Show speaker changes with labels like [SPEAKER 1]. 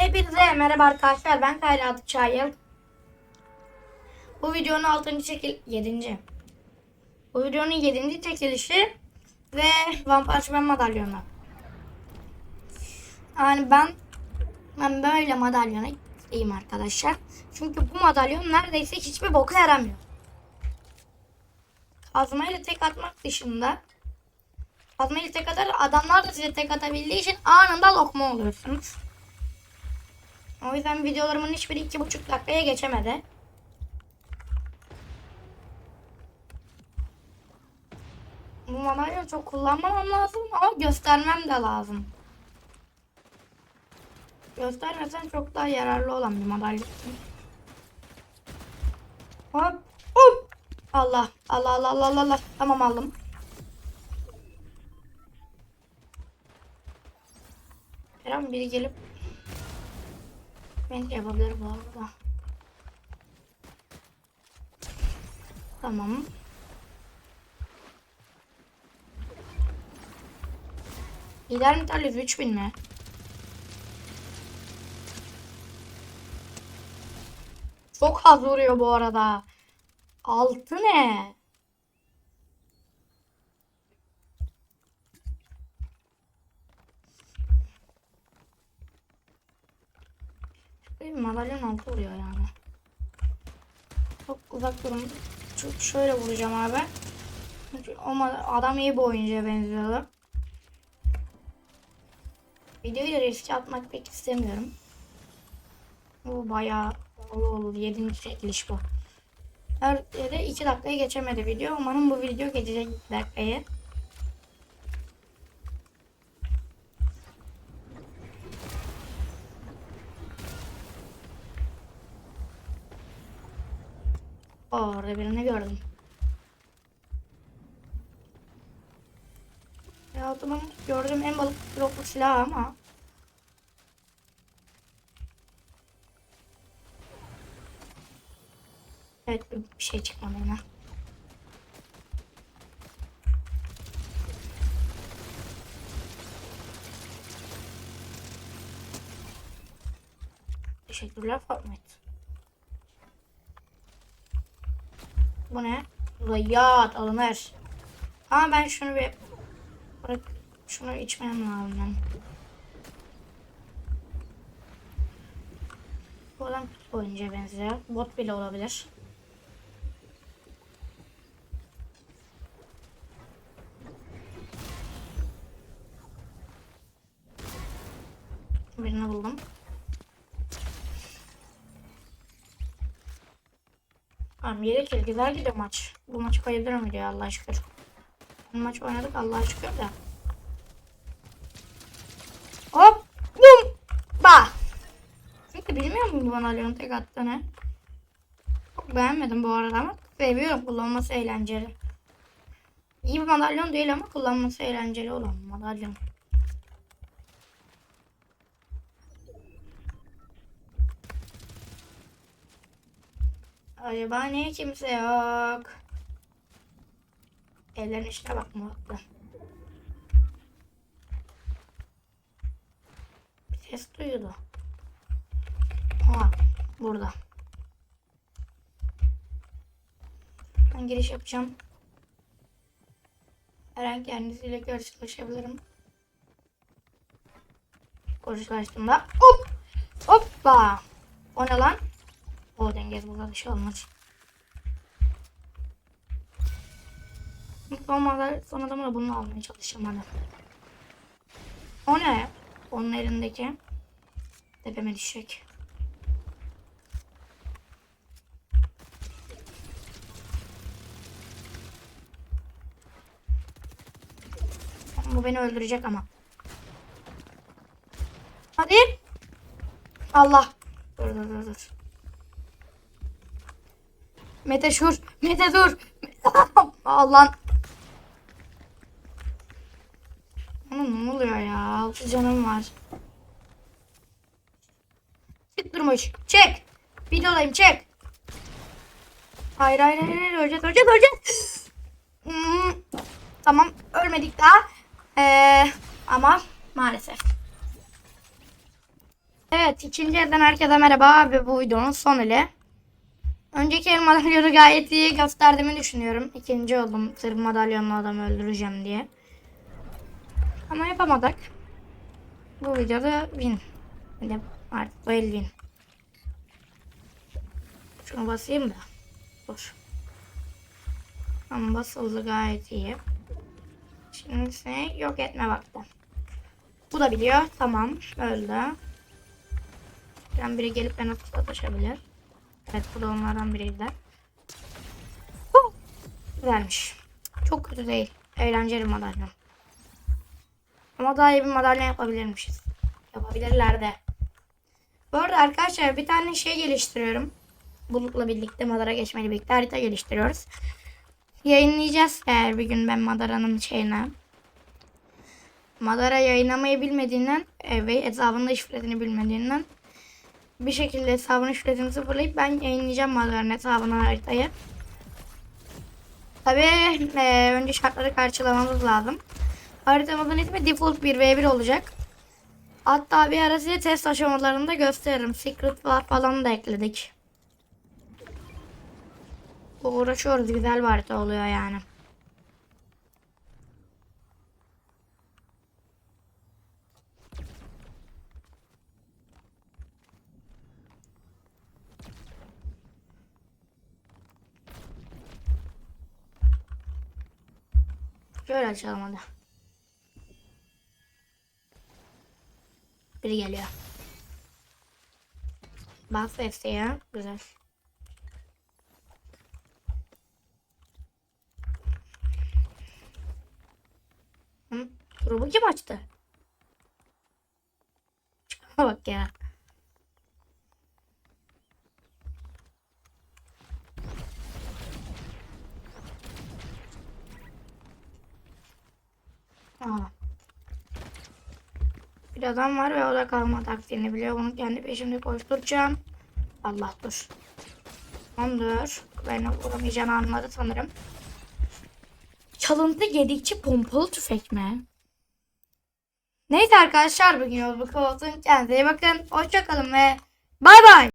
[SPEAKER 1] Hepinize merhaba arkadaşlar. Ben Kayra Çayıl. Bu videonun 6. çekil 7. Bu videonun 7. çekilişi ve One Punch Man madalyonu. Yani ben ben böyle madalyona gideyim arkadaşlar. Çünkü bu madalyon neredeyse hiçbir boka yaramıyor. Kazmayla tek atmak dışında Kazmayla tek atar adamlar da size tek atabildiği için anında lokma oluyorsunuz. O yüzden videolarımın hiçbiri iki buçuk dakikaya geçemedi. Bu madalyonu çok kullanmamam lazım ama göstermem de lazım. Göstermesen çok daha yararlı olan bir madalya. Hop hop. Allah Allah Allah Allah. Allah. Tamam aldım. Her an biri gelip beni yapabilir bu arada. Tamam. Lider Mitalif 3000 mi? Çok az vuruyor bu arada. Altı ne? Bir madalyon altı vuruyor yani. Çok uzak durun. Çok şöyle vuracağım abi. Çünkü o adam iyi bir oyuncuya benziyordu. Videoyu da riske atmak pek istemiyorum. Bu bayağı oldu oldu. 7. çekiliş bu. Her yerde 2 dakikaya geçemedi video. Umarım bu video geçecek 2 dakikayı. Orada birini gördüm. Hayatımın gördüğüm en balık droplu silah ama Evet bir şey çıkmadı yine. Teşekkürler Fortnite. Bu ne? Yağ alınır. Ama ben şunu bir bırak şunu içmem lazım ben. Bu adam oyuncuya benziyor. Bot bile olabilir. Birini buldum. Tamam 7 kill güzel gidiyor maç. Bu maçı kaybederim diyor Allah'a şükür. Bu maç oynadık Allah'a şükür de. Hop! Bum! Ba! Çünkü bilmiyorum bu bana Leon tek attığını. Çok beğenmedim bu arada ama seviyorum kullanması eğlenceli. İyi bir madalyon değil ama kullanması eğlenceli olan madalyon. Acaba niye kimse yok? Evlerin içine bak muhatlı. Bir ses duyuyordu. Ha, burada. Ben giriş yapacağım. Her an kendisiyle karşılaşabilirim. Karşılaştığımda hop hoppa. O ne lan? O dengez burada bir şey olmaz. Olmadan son adamı da bunu almaya çalışacağım hadi. O ne? Onun elindeki. Tepeme düşecek. Bu beni öldürecek ama. Hadi. Allah. Dur dur dur dur. Mete şur. Mete dur. Allah. Oğlum ne oluyor ya? Altı canım var. Çık durmuş. Çek. Videodayım çek. Hayır hayır hayır. hayır. Öleceğiz öleceğiz öleceğiz. Hmm. Tamam ölmedik daha. Ee, ama maalesef. Evet ikinci elden herkese merhaba ve bu videonun son eli. Önceki el madalyonu gayet iyi gösterdiğimi düşünüyorum. İkinci oldum sırf madalyonlu adamı öldüreceğim diye. Ama yapamadık. Bu videoda win. De artık bu el win. Şunu basayım da. Dur. Tamam basıldı gayet iyi. Şimdi seni yok etme vakti. Bu da biliyor. Tamam. Öldü. Buradan biri gelip bana sataşabilir. Evet bu da onlardan biriydi. Huh! Güzelmiş. Çok kötü değil. Eğlenceli madalyon. Ama daha iyi bir madalyon yapabilirmişiz. Yapabilirler de. Bu arada arkadaşlar bir tane şey geliştiriyorum. Bulut'la birlikte Madara geçmeli birlikte harita geliştiriyoruz. Yayınlayacağız eğer bir gün ben Madara'nın şeyine. Madara yayınlamayı bilmediğinden e, ve hesabında şifresini bilmediğinden bir şekilde hesabının şifresini sıfırlayıp ben yayınlayacağım Madara'nın hesabına haritayı. Tabi önce şartları karşılamamız lazım. Haritamızın ismi default 1v1 olacak. Hatta bir ara size test aşamalarını da gösteririm. Secret var falan da ekledik. Uğraşıyoruz. Güzel bir harita oluyor yani. Şöyle açalım hadi. Biri geliyor. Bak sesi ya. Güzel. Hı? Grubu kim açtı? Şuna bak ya. Aa. Bir adam var ve o da kalma taktiğini biliyor. Bunu kendi peşimde koşturacağım. Allah dur. Tamamdır. Beni vuramayacağını anladı sanırım. Çalıntı gedikçi pompalı tüfek mi? Neyse arkadaşlar bugün yolculuk olsun. Kendinize iyi bakın. Hoşçakalın ve bay bay.